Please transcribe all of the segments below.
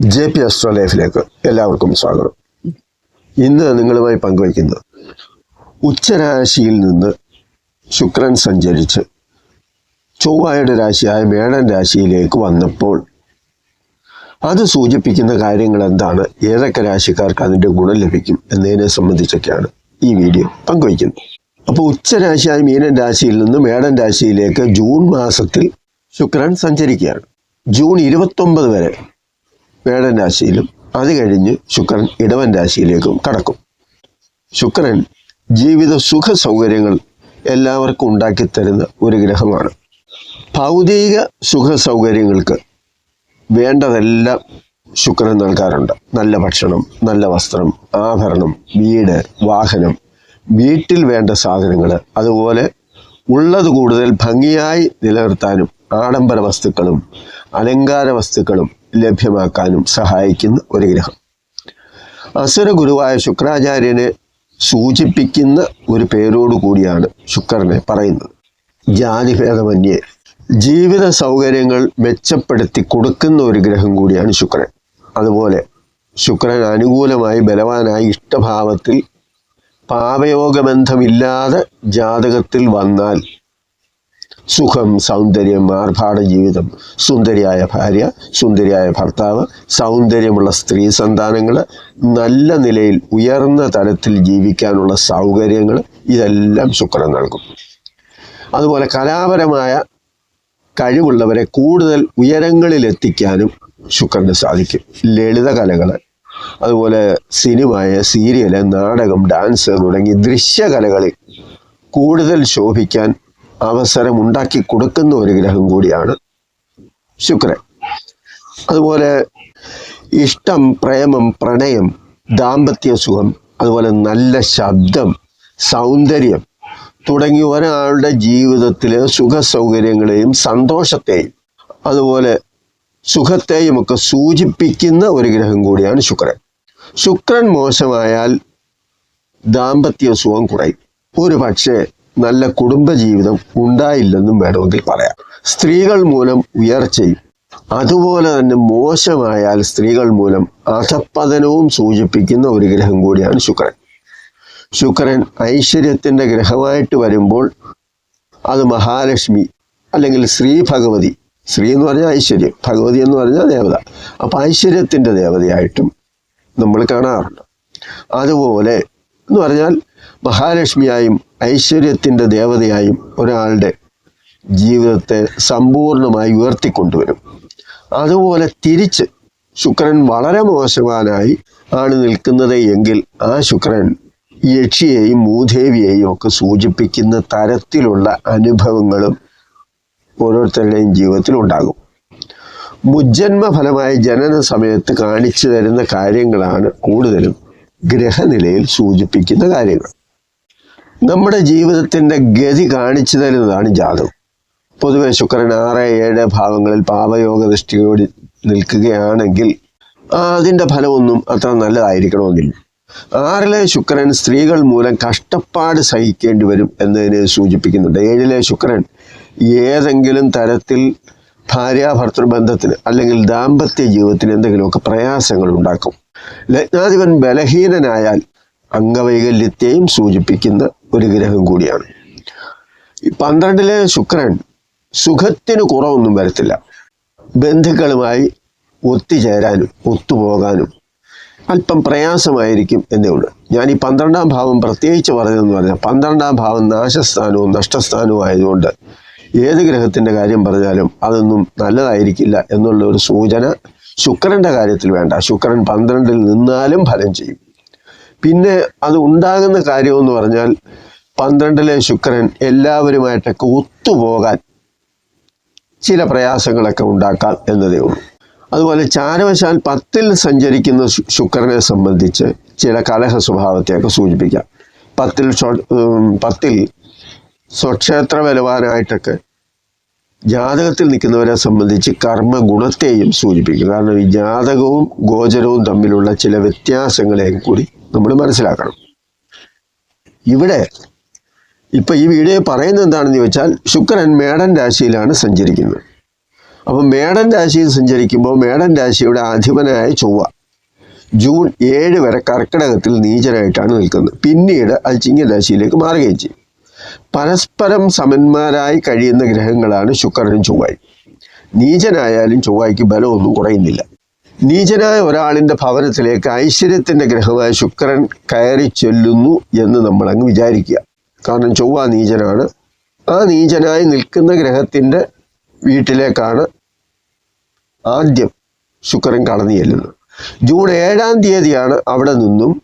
J P astro ലൈഫിലേക്ക് എല്ലാവർക്കും സ്വാഗതം. ഇന്ന് നിങ്ങളുമായി പങ്കുവയ്ക്കുന്നത് ഉച്ചരാശിയിൽ നിന്ന് ശുക്രൻ സഞ്ചരിച്ച് ചൊവ്വായുടെ രാശിയായ മേടൻ രാശിയിലേക്ക് വന്നപ്പോൾ അത് സൂചിപ്പിക്കുന്ന കാര്യങ്ങൾ എന്താണ്? ഏതൊക്കെ രാശിക്കാർക്ക് അതിന്റെ ഗുണം ലഭിക്കും എന്നതിനെ സംബന്ധിച്ചൊക്കെയാണ് ഈ വീഡിയോ പങ്കുവയ്ക്കുന്നത്. അപ്പോൾ ഉച്ചരാശിയായ മീനൻ രാശിയിൽ നിന്ന് മേടൻ രാശിയിലേക്ക് ജൂൺ മാസത്തിൽ ശുക്രൻ സഞ്ചരിക്കുകയാണ്. ജൂൺ ഇരുപത്തൊമ്പത് വരെ മേടൻ രാശിയിലും അത് കഴിഞ്ഞ് ശുക്രൻ ഇടവൻ രാശിയിലേക്കും കടക്കും. ശുക്രൻ ജീവിത സുഖ സൗകര്യങ്ങൾ എല്ലാവർക്കും ഉണ്ടാക്കി തരുന്ന ഒരു ഗ്രഹമാണ്. ഭൗതിക സുഖ സൗകര്യങ്ങൾക്ക് വേണ്ടതെല്ലാം ശുക്രൻ നൽകാറുണ്ട്. നല്ല ഭക്ഷണം നല്ല വസ്ത്രം ആഭരണം വീട് വാഹനം വീട്ടിൽ വേണ്ട സാധനങ്ങൾ അതുപോലെ ഉള്ളത് കൂടുതൽ ഭംഗിയായി നിലനിർത്താനും ആഡംബര വസ്തുക്കളും അലങ്കാര വസ്തുക്കളും ലഭ്യമാക്കാനും സഹായിക്കുന്ന ഒരു ഗ്രഹം. അസുര ഗുരുവായ ശുക്രാചാര്യനെ സൂചിപ്പിക്കുന്ന ഒരു പേരോട് കൂടിയാണ് ശുക്രനെ പറയുന്നത്. ജാതിഭേദമന്യേ ജീവിത സൗകര്യങ്ങൾ മെച്ചപ്പെടുത്തി കൊടുക്കുന്ന ഒരു ഗ്രഹം കൂടിയാണ് ശുക്രൻ. അതുപോലെ ശുക്രൻ അനുകൂലമായി ബലവാനായി ഇഷ്ടഭാവത്തിൽ പാപയോഗബന്ധമില്ലാതെ ജാതകത്തിൽ വന്നാൽ സുഖം സൗന്ദര്യം ആർഭാട ജീവിതം. സുന്ദരിയായ ഭാര്യ സുന്ദരിയായ ഭർത്താവ് സൗന്ദര്യമുള്ള സ്ത്രീ സന്താനങ്ങൾ നല്ല നിലയിൽ ഉയർന്ന തലത്തിൽ ജീവിക്കാനുള്ള സൗകര്യങ്ങൾ ഇതെല്ലാം ശുക്രൻ നൽകും. അതുപോലെ കലാപരമായ കഴിവുള്ളവരെ കൂടുതൽ ഉയരങ്ങളിൽ എത്തിക്കാനും ശുക്രന് സാധിക്കും. ലളിത കലകൾ അതുപോലെ സിനിമ സീരിയൽ നാടകം ഡാൻസ് തുടങ്ങി ദൃശ്യകലകളിൽ കൂടുതൽ ശോഭിക്കാൻ അവസരം ഉണ്ടാക്കി കൊടുക്കുന്ന ഒരു ഗ്രഹം കൂടിയാണ് ശുക്രൻ. അതുപോലെ ഇഷ്ടം പ്രേമം പ്രണയം ദാമ്പത്യ സുഖം അതുപോലെ നല്ല ശബ്ദം സൗന്ദര്യം തുടങ്ങി ഒരാളുടെ ജീവിതത്തിലെ സുഖ സൗകര്യങ്ങളെയും സന്തോഷത്തെയും അതുപോലെ സുഖത്തെയും ഒക്കെ സൂചിപ്പിക്കുന്ന ഒരു ഗ്രഹം കൂടിയാണ് ശുക്രൻ. ശുക്രൻ മോശമായാൽ ദാമ്പത്യ സുഖം കുറയും. ഒരു പക്ഷേ നല്ല കുടുംബജീവിതം ഉണ്ടായില്ലെന്നും വേണമെങ്കിൽ പറയാം. സ്ത്രീകൾ മൂലം ഉയർച്ചയും അതുപോലെ തന്നെ മോശമായാൽ സ്ത്രീകൾ മൂലം അധപ്പതനവും സൂചിപ്പിക്കുന്ന ഒരു ഗ്രഹം കൂടിയാണ് ശുക്രൻ. ശുക്രൻ ഐശ്വര്യത്തിന്റെ ഗ്രഹമായിട്ട് വരുമ്പോൾ അത് മഹാലക്ഷ്മി അല്ലെങ്കിൽ ശ്രീ ഭഗവതി. ശ്രീ എന്ന് പറഞ്ഞാൽ ഐശ്വര്യം ഭഗവതി എന്ന് പറഞ്ഞാൽ ദേവത. അപ്പം ഐശ്വര്യത്തിന്റെ ദേവതയായിട്ടും നമ്മൾ കാണാറുണ്ട്. അതുപോലെ എന്ന് പറഞ്ഞാൽ മഹാലക്ഷ്മിയായും ഐശ്വര്യത്തിന്റെ ദേവതയായും ഒരാളുടെ ജീവിതത്തെ സമ്പൂർണമായി ഉയർത്തിക്കൊണ്ടുവരും. അതുപോലെ തിരിച്ച് ശുക്രൻ വളരെ മോശവാനായി ആണ് നിൽക്കുന്നത് എങ്കിൽ ആ ശുക്രൻ യക്ഷിയെയും മൂദേവിയെയും ഒക്കെ സൂചിപ്പിക്കുന്ന തരത്തിലുള്ള അനുഭവങ്ങളും ഓരോരുത്തരുടെയും ജീവിതത്തിൽ ഉണ്ടാകും. മുജ്ജന്മ ഫലമായി ജനന സമയത്ത് കാണിച്ചു തരുന്ന കാര്യങ്ങളാണ് കൂടുതലും. ഗ്രഹനിലയിൽ സൂചിപ്പിക്കുന്ന കാര്യങ്ങൾ. നമ്മുടെ ജീവിതത്തിന്റെ ഗതി കാണിച്ചു തരുന്നതാണ് ജാതകം. പൊതുവെ ശുക്രൻ ആറ് ഏഴ് ഭാവങ്ങളിൽ പാപയോഗ ദൃഷ്ടിയോട് നിൽക്കുകയാണെങ്കിൽ അതിന്റെ ഫലമൊന്നും അത്ര നല്ലതായിരിക്കണമെന്നില്ല. ആറിലെ ശുക്രൻ സ്ത്രീകൾ മൂലം കഷ്ടപ്പാട് സഹിക്കേണ്ടി വരും എന്നതിനെ സൂചിപ്പിക്കുന്നുണ്ട്. ഏഴിലെ ശുക്രൻ ഏതെങ്കിലും തരത്തിൽ ഭാര്യാഭർത്തൃ ബന്ധത്തിന് അല്ലെങ്കിൽ ദാമ്പത്യ ജീവിതത്തിന് എന്തെങ്കിലുമൊക്കെ പ്രയാസങ്ങൾ ഉണ്ടാക്കും. ലഗ്നാധിപൻ ബലഹീനനായാൽ അംഗവൈകല്യത്തെയും സൂചിപ്പിക്കുന്ന ഒരു ഗ്രഹം കൂടിയാണ്. പന്ത്രണ്ടിലെ ശുക്രൻ സുഖത്തിന് കുറവൊന്നും വരത്തില്ല. ബന്ധുക്കളുമായി ഒത്തുചേരാനും ഒത്തുപോകാനും അല്പം പ്രയാസമായിരിക്കും എന്നേ ഉള്ളൂ. ഞാൻ ഈ പന്ത്രണ്ടാം ഭാവം പ്രത്യേകിച്ച് പറഞ്ഞതെന്ന് പറഞ്ഞാൽ പന്ത്രണ്ടാം ഭാവം നാശസ്ഥാനവും നഷ്ടസ്ഥാനവും ആയതുകൊണ്ട് ഏത് ഗ്രഹത്തിന്റെ കാര്യം പറഞ്ഞാലും അതൊന്നും നല്ലതായിരിക്കില്ല എന്നുള്ള ഒരു സൂചന ശുക്രന്റെ കാര്യത്തിൽ വേണ്ട. ശുക്രൻ പന്ത്രണ്ടിൽ നിന്നാലും ഫലം ചെയ്യും. പിന്നെ അത് ഉണ്ടാകുന്ന കാര്യമെന്ന് പറഞ്ഞാൽ പന്ത്രണ്ടിലെ ശുക്രൻ എല്ലാവരുമായിട്ടൊക്കെ ഒത്തുപോകാൻ ചില പ്രയാസങ്ങളൊക്കെ ഉണ്ടാക്കാം എന്നതേ ഉള്ളൂ. അതുപോലെ ചാരവശാൽ പത്തിൽ സഞ്ചരിക്കുന്ന ശുക്രനെ സംബന്ധിച്ച് ചില കലഹ സ്വഭാവത്തെയൊക്കെ സൂചിപ്പിക്കാം. പത്തിൽ പത്തിൽ സ്വക്ഷേത്ര ബലവാനായിട്ടൊക്കെ ജാതകത്തിൽ നിൽക്കുന്നവരെ സംബന്ധിച്ച് കർമ്മ ഗുണത്തെയും സൂചിപ്പിക്കും. കാരണം ഈ ജാതകവും ഗോചരവും തമ്മിലുള്ള ചില വ്യത്യാസങ്ങളെയും കൂടി നമ്മൾ മനസ്സിലാക്കണം. ഇവിടെ ഇപ്പൊ ഈ വീഡിയോ പറയുന്നത് എന്താണെന്ന് ചോദിച്ചാൽ ശുക്രൻ മേടൻ രാശിയിലാണ് സഞ്ചരിക്കുന്നത്. അപ്പം മേടൻ രാശിയിൽ സഞ്ചരിക്കുമ്പോൾ മേടൻ രാശിയുടെ അധിപനായ ചൊവ്വ ജൂൺ ഏഴ് വരെ കർക്കിടകത്തിൽ നീചനായിട്ടാണ് നിൽക്കുന്നത്. പിന്നീട് അത് ചിങ്ങരാശിയിലേക്ക് മാറുകയും ചെയ്യും. പരസ്പരം സമന്മാരായി കഴിയുന്ന ഗ്രഹങ്ങളാണ് ശുക്രനും ചൊവ്വയും. നീചനായാലും ചൊവ്വയ്ക്ക് ബലമൊന്നും കുറയുന്നില്ല. നീചനായ ഒരാളിന്റെ ഭവനത്തിലേക്ക് ഐശ്വര്യത്തിന്റെ ഗ്രഹമായ ശുക്രൻ കയറി ചെല്ലുന്നു എന്ന് നമ്മൾ അങ്ങ് വിചാരിക്കുക. കാരണം ചൊവ്വ നീചനാണ്. ആ നീചനായി നിൽക്കുന്ന ഗ്രഹത്തിന്റെ വീട്ടിലേക്കാണ് ആദ്യം ശുക്രൻ കടന്നു ചെല്ലുന്നത്. ജൂൺ ഏഴാം തീയതിയാണ് അവിടെ നിന്നും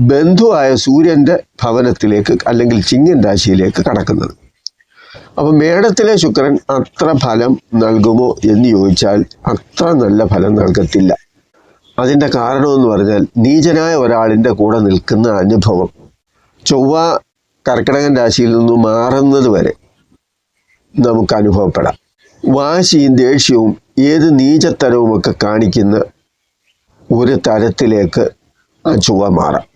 ബന്ധുവായ സൂര്യന്റെ ഭവനത്തിലേക്ക് അല്ലെങ്കിൽ ചിങ്ങൻ രാശിയിലേക്ക് കടക്കുന്നത്. അപ്പം മേടത്തിലെ ശുക്രൻ അത്ര ഫലം നൽകുമോ എന്ന് ചോദിച്ചാൽ അത്ര നല്ല ഫലം നൽകത്തില്ല. അതിന്റെ കാരണമെന്ന് പറഞ്ഞാൽ നീചനായ ഒരാളിന്റെ കൂടെ നിൽക്കുന്ന അനുഭവം ചൊവ്വ കർക്കിടകൻ രാശിയിൽ നിന്ന് മാറുന്നത് വരെ നമുക്ക് അനുഭവപ്പെടാം. വാശിയും ദേഷ്യവും ഏത് നീചത്തരവുമൊക്കെ കാണിക്കുന്ന ഒരു തരത്തിലേക്ക് ആ ചൊവ്വ മാറാം.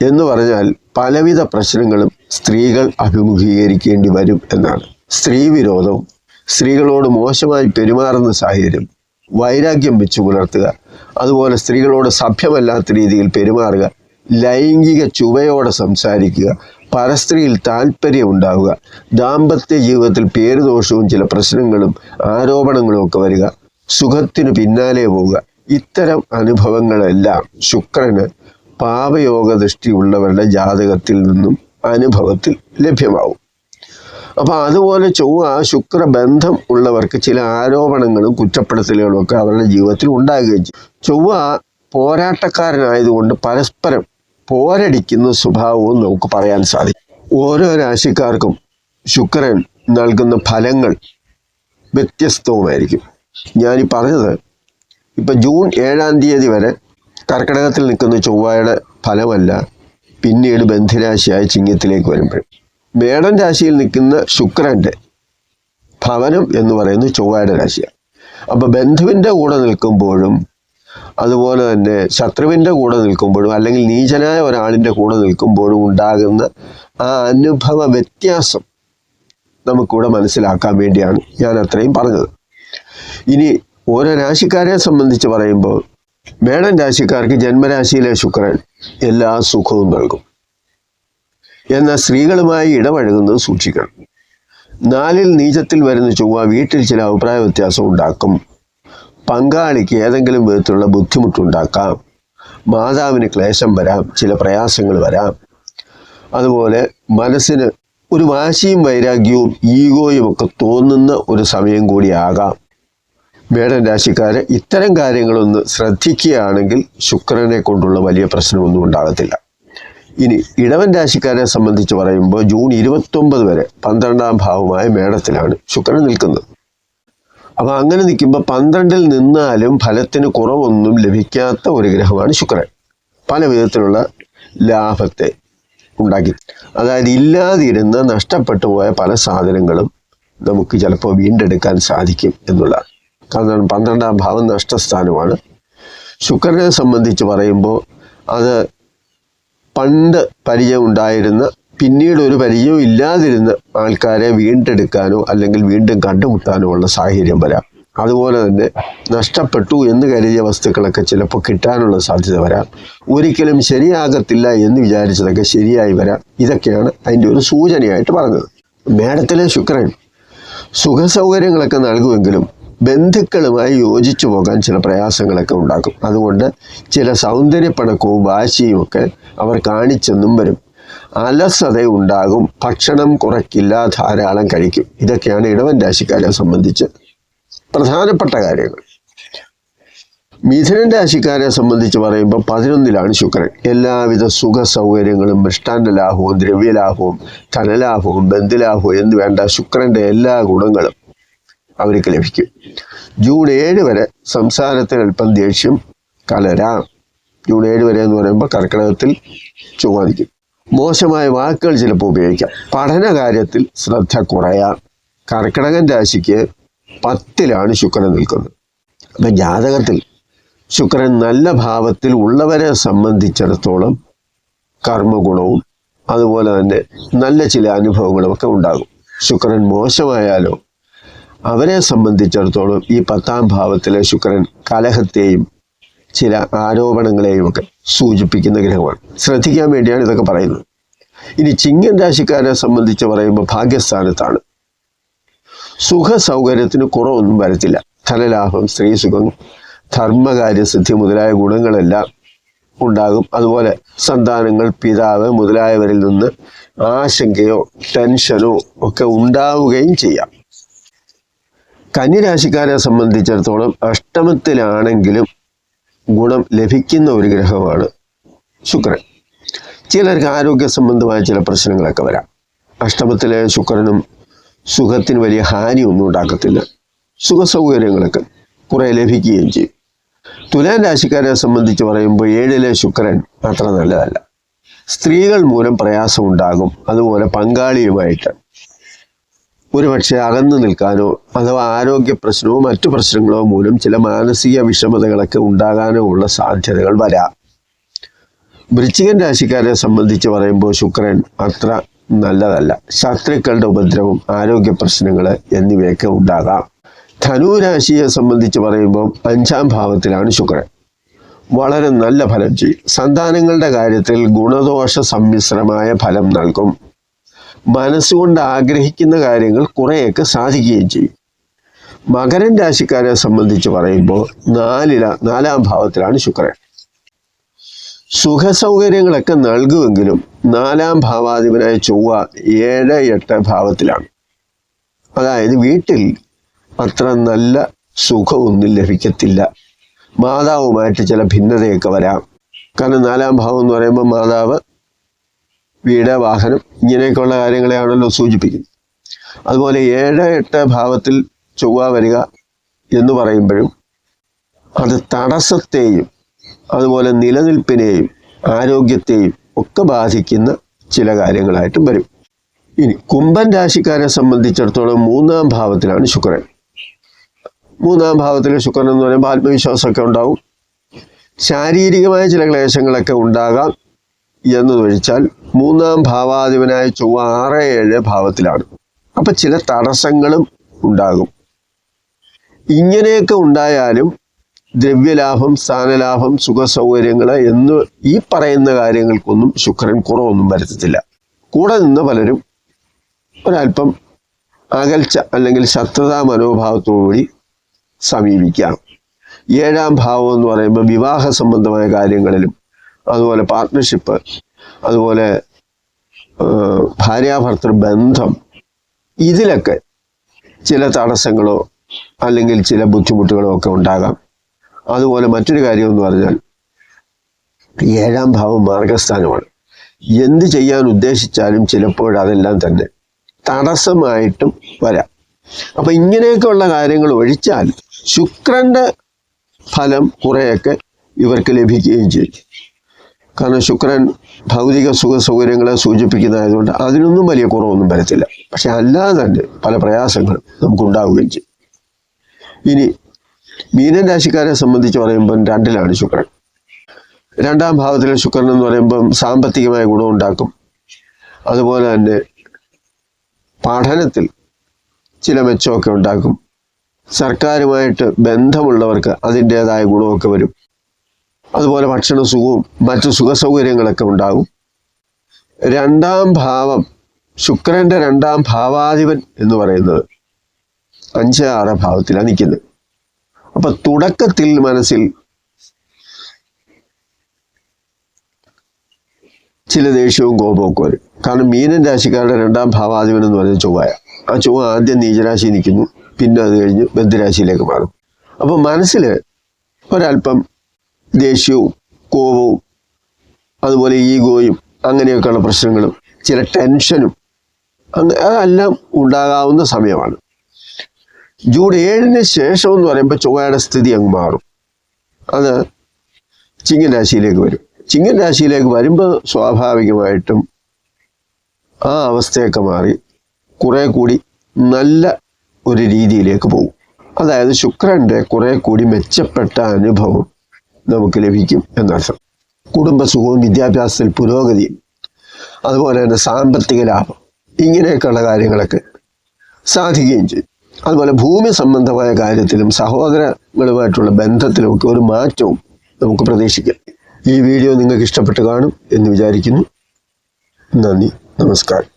എന്ന് പറഞ്ഞാൽ പലവിധ പ്രശ്നങ്ങളും സ്ത്രീകൾ അഭിമുഖീകരിക്കേണ്ടി വരും എന്നാണ്. സ്ത്രീ വിരോധവും സ്ത്രീകളോട് മോശമായി പെരുമാറുന്ന സാഹചര്യം വൈരാഗ്യം വെച്ച് പുലർത്തുക അതുപോലെ സ്ത്രീകളോട് സഭ്യമല്ലാത്ത രീതിയിൽ പെരുമാറുക ലൈംഗിക ചുവയോടെ സംസാരിക്കുക പരസ്ത്രീയിൽ താല്പര്യം ഉണ്ടാവുക ദാമ്പത്യ ജീവിതത്തിൽ പേരുദോഷവും ചില പ്രശ്നങ്ങളും ആരോപണങ്ങളും ഒക്കെ വരിക സുഖത്തിന് പിന്നാലെ പോവുക ഇത്തരം അനുഭവങ്ങളെല്ലാം ശുക്രന് പാപയോഗ ദൃഷ്ടി ഉള്ളവരുടെ ജാതകത്തിൽ നിന്നും അനുഭവത്തിൽ ലഭ്യമാവും. അപ്പോൾ അതുപോലെ ചൊവ്വ ശുക്ര ബന്ധം ഉള്ളവർക്ക് ചില ആരോപണങ്ങളും കുറ്റപ്പെടുത്തലുകളും ഒക്കെ അവരുടെ ജീവിതത്തിൽ ഉണ്ടാകുകയും ചെയ്യും. ചൊവ്വ പോരാട്ടക്കാരനായതുകൊണ്ട് പരസ്പരം പോരടിക്കുന്ന സ്വഭാവവും നമുക്ക് പറയാൻ സാധിക്കും. ഓരോ രാശിക്കാർക്കും ശുക്രൻ നൽകുന്ന ഫലങ്ങൾ വ്യത്യസ്തവുമായിരിക്കും. ഞാനീ പറഞ്ഞത് ഇപ്പം ജൂൺ ഏഴാം തീയതി വരെ കർക്കിടകത്തിൽ നിൽക്കുന്ന ചൊവ്വയുടെ ഫലമല്ല പിന്നീട് ബന്ധുരാശിയായ ചിങ്ങത്തിലേക്ക് വരുമ്പോൾ മേടൻ രാശിയിൽ നിൽക്കുന്ന ശുക്രന്റെ ഭവനം എന്ന് പറയുന്നത് ചൊവ്വയുടെ രാശിയാണ്. അപ്പോൾ ബന്ധുവിന്റെ കൂടെ നിൽക്കുമ്പോഴും അതുപോലെ തന്നെ ശത്രുവിന്റെ കൂടെ നിൽക്കുമ്പോഴും അല്ലെങ്കിൽ നീചനായ ഒരാളിന്റെ കൂടെ നിൽക്കുമ്പോഴും ഉണ്ടാകുന്ന ആ അനുഭവ വ്യത്യാസം നമുക്കിവിടെ മനസ്സിലാക്കാൻ വേണ്ടിയാണ് ഞാൻ അത്രയും പറഞ്ഞത്. ഇനി ഓരോ രാശിക്കാരെ സംബന്ധിച്ച് പറയുമ്പോൾ മേടൻ രാശിക്കാർക്ക് ജന്മരാശിയിലെ ശുക്രൻ എല്ലാ സുഖവും നൽകും. എന്നാൽ സ്ത്രീകളുമായി ഇടപഴകുന്നത് സൂക്ഷിക്കണം. നാലിൽ നീചത്തിൽ വരുന്ന ചൊവ്വ വീട്ടിൽ ചില അഭിപ്രായ വ്യത്യാസം ഉണ്ടാക്കും. പങ്കാളിക്ക് ഏതെങ്കിലും വിധത്തിലുള്ള ബുദ്ധിമുട്ടുണ്ടാക്കാം. മാതാവിന് ക്ലേശം വരാം ചില പ്രയാസങ്ങൾ വരാം. അതുപോലെ മനസ്സിന് ഒരു വാശിയും വൈരാഗ്യവും ഈഗോയും ഒക്കെ തോന്നുന്ന ഒരു സമയം കൂടിയാകാം മേടൻ രാശിക്കാര് ഇത്തരം കാര്യങ്ങളൊന്ന് ശ്രദ്ധിക്കുകയാണെങ്കിൽ ശുക്രനെ കൊണ്ടുള്ള വലിയ പ്രശ്നമൊന്നും ഉണ്ടാകത്തില്ല. ഇനി ഇടവൻ രാശിക്കാരെ സംബന്ധിച്ച് പറയുമ്പോൾ ജൂൺ ഇരുപത്തൊമ്പത് വരെ പന്ത്രണ്ടാം ഭാവമായ മേടത്തിലാണ് ശുക്രൻ നിൽക്കുന്നത്. അപ്പൊ അങ്ങനെ നിൽക്കുമ്പോൾ പന്ത്രണ്ടിൽ നിന്നാലും ഫലത്തിന് കുറവൊന്നും ലഭിക്കാത്ത ഒരു ഗ്രഹമാണ് ശുക്രൻ. പല വിധത്തിലുള്ള ലാഭത്തെ ഉണ്ടാക്കി. അതായത് ഇല്ലാതിരുന്ന നഷ്ടപ്പെട്ടു പോയ പല സാധനങ്ങളും നമുക്ക് ചിലപ്പോൾ വീണ്ടെടുക്കാൻ സാധിക്കും എന്നുള്ളതാണ്. കാരണം പന്ത്രണ്ടാം ഭാവം നഷ്ടസ്ഥാനമാണ്. ശുക്രനെ സംബന്ധിച്ച് പറയുമ്പോൾ അത് പണ്ട് പരിചയം ഉണ്ടായിരുന്ന പിന്നീട് ഒരു പരിചയവും ഇല്ലാതിരുന്ന ആൾക്കാരെ വീണ്ടെടുക്കാനോ അല്ലെങ്കിൽ വീണ്ടും കണ്ടുമുട്ടാനോ ഉള്ള സാഹചര്യം വരാം. അതുപോലെ തന്നെ നഷ്ടപ്പെട്ടു എന്ന് കരുതിയ വസ്തുക്കളൊക്കെ ചിലപ്പോൾ കിട്ടാനുള്ള സാധ്യത വരാം. ഒരിക്കലും ശരിയാകത്തില്ല എന്ന് വിചാരിച്ചതൊക്കെ ശരിയായി വരാം. ഇതൊക്കെയാണ് അതിന്റെ ഒരു സൂചനയായിട്ട് പറഞ്ഞത് മേടത്തിലെ ശുക്രൻ സുഖസൗകര്യങ്ങളൊക്കെ നൽകുമെങ്കിലും ബന്ധുക്കളുമായി യോജിച്ചു പോകാൻ ചില പ്രയാസങ്ങളൊക്കെ ഉണ്ടാക്കും. അതുകൊണ്ട് ചില സൗന്ദര്യപ്പണക്കവും വാശിയും ഒക്കെ അവർ കാണിച്ചെന്നും വരും. അലസത ഉണ്ടാകും. ഭക്ഷണം കുറയ്ക്കില്ല ധാരാളം കഴിക്കും. ഇതൊക്കെയാണ് ഇടവൻ രാശിക്കാരെ സംബന്ധിച്ച് പ്രധാനപ്പെട്ട കാര്യങ്ങൾ. മിഥുനൻ രാശിക്കാരെ സംബന്ധിച്ച് പറയുമ്പോൾ പതിനൊന്നിലാണ് ശുക്രൻ. എല്ലാവിധ സുഖ സൗകര്യങ്ങളും മൃഷ്ടാന്ത ലാഭവും ദ്രവ്യലാഭവും ധനലാഭവും ബന്ധുലാഭവും എന്ന് വേണ്ട ശുക്രന്റെ എല്ലാ ഗുണങ്ങളും അവർക്ക് ലഭിക്കും. ജൂൺ ഏഴ് വരെ സംസാരത്തിൽ അല്പം ദേഷ്യം കലരാം. ജൂൺ ഏഴ് വരെ എന്ന് പറയുമ്പോൾ കർക്കിടകത്തിൽ ചൊവ്വാതിക്കും മോശമായ വാക്കുകൾ ചിലപ്പോൾ ഉപയോഗിക്കാം. പഠന കാര്യത്തിൽ ശ്രദ്ധ കുറയാം. കർക്കിടകൻ രാശിക്ക് പത്തിലാണ് ശുക്രൻ നിൽക്കുന്നത്. അപ്പം ജാതകത്തിൽ ശുക്രൻ നല്ല ഭാവത്തിൽ ഉള്ളവരെ സംബന്ധിച്ചിടത്തോളം കർമ്മഗുണവും അതുപോലെ തന്നെ നല്ല ചില അനുഭവങ്ങളും ഒക്കെ ഉണ്ടാകും. ശുക്രൻ മോശമായാലോ അവരെ സംബന്ധിച്ചിടത്തോളം ഈ പത്താം ഭാവത്തിലെ ശുക്രൻ കലഹത്തെയും ചില ആരോപണങ്ങളെയും ഒക്കെ സൂചിപ്പിക്കുന്ന ഗ്രഹമാണ്. ശ്രദ്ധിക്കാൻ വേണ്ടിയാണ് ഇതൊക്കെ പറയുന്നത്. ഇനി ചിങ്ങൻ രാശിക്കാരെ സംബന്ധിച്ച് പറയുമ്പോൾ ഭാഗ്യസ്ഥാനത്താണ്. സുഖ സൗകര്യത്തിന് കുറവൊന്നും വരത്തില്ല. ധനലാഭം സ്ത്രീസുഖം ധർമ്മകാര്യസിദ്ധി മുതലായ ഗുണങ്ങളെല്ലാം ഉണ്ടാകും. അതുപോലെ സന്താനങ്ങൾ പിതാവ് മുതലായവരിൽ നിന്ന് ആശങ്കയോ ടെൻഷനോ ഒക്കെ ഉണ്ടാവുകയും ചെയ്യാം. കന്നിരാശിക്കാരെ സംബന്ധിച്ചിടത്തോളം അഷ്ടമത്തിലാണെങ്കിലും ഗുണം ലഭിക്കുന്ന ഒരു ഗ്രഹമാണ് ശുക്രൻ. ചിലർക്ക് ആരോഗ്യ സംബന്ധമായ ചില പ്രശ്നങ്ങളൊക്കെ വരാം. അഷ്ടമത്തിലെ ശുക്രനും സുഖത്തിന് വലിയ ഹാനിയൊന്നും ഉണ്ടാക്കത്തില്ല. സുഖ സൗകര്യങ്ങളൊക്കെ കുറെ ലഭിക്കുകയും ചെയ്യും. തുലാൻ രാശിക്കാരെ സംബന്ധിച്ച് പറയുമ്പോൾ ഏഴിലെ ശുക്രൻ അത്ര നല്ലതല്ല. സ്ത്രീകൾ മൂലം പ്രയാസം ഉണ്ടാകും അതുപോലെ പങ്കാളിയുമായിട്ട് ഒരുപക്ഷെ അകന്നു നിൽക്കാനോ അഥവാ ആരോഗ്യ പ്രശ്നമോ മറ്റു പ്രശ്നങ്ങളോ മൂലം ചില മാനസിക വിഷമതകളൊക്കെ ഉണ്ടാകാനോ ഉള്ള സാധ്യതകൾ വരാം. വൃശ്ചികൻ രാശിക്കാരെ സംബന്ധിച്ച് പറയുമ്പോൾ ശുക്രൻ അത്ര നല്ലതല്ല. ശത്രുക്കളുടെ ഉപദ്രവം ആരോഗ്യ പ്രശ്നങ്ങൾ എന്നിവയൊക്കെ ഉണ്ടാകാം. ധനുരാശിയെ സംബന്ധിച്ച് പറയുമ്പോൾ അഞ്ചാം ഭാവത്തിലാണ് ശുക്രൻ. വളരെ നല്ല ഫലം ചെയ്യും. സന്താനങ്ങളുടെ കാര്യത്തിൽ ഗുണദോഷ സമ്മിശ്രമായ ഫലം നൽകും. മനസ്സുകൊണ്ട് ആഗ്രഹിക്കുന്ന കാര്യങ്ങൾ കുറേയൊക്കെ സാധിക്കുകയും ചെയ്യും. മകരൻ രാശിക്കാരെ സംബന്ധിച്ച് പറയുമ്പോൾ നാലില നാലാം ഭാവത്തിലാണ് ശുക്രൻ. സുഖ സൗകര്യങ്ങളൊക്കെ നൽകുമെങ്കിലും നാലാം ഭാവാധിപനായ ചൊവ്വ ഏഴ് എട്ട് ഭാവത്തിലാണ്. അതായത് വീട്ടിൽ അത്ര നല്ല സുഖമൊന്നും ലഭിക്കത്തില്ല. മാതാവുമായിട്ട് ചില ഭിന്നതയൊക്കെ വരാം. കാരണം നാലാം ഭാവം എന്ന് പറയുമ്പോൾ മാതാവ് വീട് വാഹനം ഇങ്ങനെയൊക്കെയുള്ള കാര്യങ്ങളെയാണല്ലോ സൂചിപ്പിക്കുന്നത് അതുപോലെ ഏഴ് എട്ട് ഭാവത്തിൽ ചൊവ്വ വരിക എന്ന് പറയുമ്പോഴും അത് തടസ്സത്തെയും അതുപോലെ നിലനിൽപ്പിനെയും ആരോഗ്യത്തെയും ഒക്കെ ബാധിക്കുന്ന ചില കാര്യങ്ങളായിട്ടും വരും. ഇനി കുംഭൻ രാശിക്കാരെ സംബന്ധിച്ചിടത്തോളം മൂന്നാം ഭാവത്തിലാണ് ശുക്രൻ. മൂന്നാം ഭാവത്തിലെ ശുക്രൻ എന്ന് പറയുമ്പോൾ ആത്മവിശ്വാസമൊക്കെ ഉണ്ടാവും. ശാരീരികമായ ചില ക്ലേശങ്ങളൊക്കെ ഉണ്ടാകാം. എന്നതൊഴിച്ചാൽ മൂന്നാം ഭാവാധിപനായ ചൊവ്വ ആറ് ഏഴ് ഭാവത്തിലാണ്. അപ്പം ചില തടസ്സങ്ങളും ഉണ്ടാകും. ഇങ്ങനെയൊക്കെ ഉണ്ടായാലും ദ്രവ്യലാഭം സ്ഥാനലാഭം സുഖ സൗകര്യങ്ങൾ എന്ന് ഈ പറയുന്ന കാര്യങ്ങൾക്കൊന്നും ശുക്രൻ കുറവൊന്നും വരുത്തത്തില്ല. കൂടെ നിന്ന് പലരും ഒരല്പം അകൽച്ച അല്ലെങ്കിൽ ശത്രുതാ മനോഭാവത്തോടുകൂടി സമീപിക്കാം ഏഴാം ഭാവം എന്ന് പറയുമ്പോൾ വിവാഹ സംബന്ധമായ കാര്യങ്ങളിലും അതുപോലെ പാർട്ട്ണർഷിപ്പ് അതുപോലെ ഭാര്യാഭർത്തൃ ബന്ധം ഇതിലൊക്കെ ചില തടസ്സങ്ങളോ അല്ലെങ്കിൽ ചില ബുദ്ധിമുട്ടുകളോ ഒക്കെ ഉണ്ടാകാം. അതുപോലെ മറ്റൊരു കാര്യം എന്ന് പറഞ്ഞാൽ ഏഴാം ഭാവം മാർഗസ്ഥാനമാണ്. എന്ത് ചെയ്യാൻ ഉദ്ദേശിച്ചാലും ചിലപ്പോൾ അതെല്ലാം തന്നെ തടസ്സമായിട്ടും വരാം. അപ്പൊ ഇങ്ങനെയൊക്കെയുള്ള കാര്യങ്ങൾ ഒഴിച്ചാൽ ശുക്രന്റെ ഫലം കുറേയൊക്കെ ഇവർക്ക് ലഭിക്കുകയും ചെയ്യും. കാരണം ശുക്രൻ ഭൗതിക സുഖ സൗകര്യങ്ങളെ സൂചിപ്പിക്കുന്നതായതുകൊണ്ട് അതിനൊന്നും വലിയ കുറവൊന്നും വരത്തില്ല. പക്ഷെ അല്ലാതെ തന്നെ പല പ്രയാസങ്ങളും നമുക്കുണ്ടാവുകയും ചെയ്യും. ഇനി മീനൻ രാശിക്കാരെ സംബന്ധിച്ച് പറയുമ്പം രണ്ടിലാണ് ശുക്രൻ. രണ്ടാം ഭാവത്തിലെ ശുക്രൻ എന്ന് പറയുമ്പം സാമ്പത്തികമായ ഗുണമുണ്ടാക്കും അതുപോലെ തന്നെ പഠനത്തിൽ ചില മെച്ചമൊക്കെ ഉണ്ടാക്കും. സർക്കാരുമായിട്ട് ബന്ധമുള്ളവർക്ക് അതിന്റെതായ ഗുണമൊക്കെ വരും. അതുപോലെ ഭക്ഷണ സുഖവും മറ്റു സുഖ സൗകര്യങ്ങളൊക്കെ ഉണ്ടാകും. രണ്ടാം ഭാവം ശുക്രന്റെ രണ്ടാം ഭാവാധിപൻ എന്ന് പറയുന്നത് അഞ്ച് ആറ് ഭാവത്തിലാണ് നിൽക്കുന്നത്. അപ്പൊ തുടക്കത്തിൽ മനസ്സിൽ ചില ദേഷ്യവും കോപവും ഒക്കെ വരും. കാരണം മീനൻ രാശിക്കാരുടെ രണ്ടാം ഭാവാധിപൻ എന്ന് പറയുന്നത് ചൊവ്വായ. ആ ചൊവ്വ ആദ്യം നീചരാശി നിൽക്കുന്നു പിന്നെ അത് കഴിഞ്ഞ് ബന്ധുരാശിയിലേക്ക് മാറും. അപ്പൊ മനസ്സിൽ ഒരല്പം ദേഷ്യവും കോപവും അതുപോലെ ഈഗോയും അങ്ങനെയൊക്കെയുള്ള പ്രശ്നങ്ങളും ചില ടെൻഷനും അതെല്ലാം ഉണ്ടാകാവുന്ന സമയമാണ്. ജൂൺ ഏഴിന് ശേഷം എന്ന് പറയുമ്പോൾ ചൊവ്വയുടെ സ്ഥിതി അങ്ങ് മാറും. അത് ചിങ്ങൻ രാശിയിലേക്ക് വരും. ചിങ്ങൻ രാശിയിലേക്ക് വരുമ്പോൾ സ്വാഭാവികമായിട്ടും ആ അവസ്ഥയൊക്കെ മാറി കുറേ കൂടി നല്ല ഒരു രീതിയിലേക്ക് പോകും. അതായത് ശുക്രന്റെ കുറേ കൂടി മെച്ചപ്പെട്ട അനുഭവം നമുക്ക് ലഭിക്കും എന്നർത്ഥം കുടുംബസുഖവും വിദ്യാഭ്യാസത്തിൽ പുരോഗതിയും അതുപോലെ തന്നെ സാമ്പത്തിക ലാഭം ഇങ്ങനെയൊക്കെയുള്ള കാര്യങ്ങളൊക്കെ സാധിക്കുകയും ചെയ്യും. അതുപോലെ ഭൂമി സംബന്ധമായ കാര്യത്തിലും സഹോദരങ്ങളുമായിട്ടുള്ള ബന്ധത്തിലുമൊക്കെ ഒരു മാറ്റവും നമുക്ക് പ്രതീക്ഷിക്കാം. ഈ വീഡിയോ നിങ്ങൾക്ക് ഇഷ്ടപ്പെട്ട് കാണും എന്ന് വിചാരിക്കുന്നു. നന്ദി നമസ്കാരം.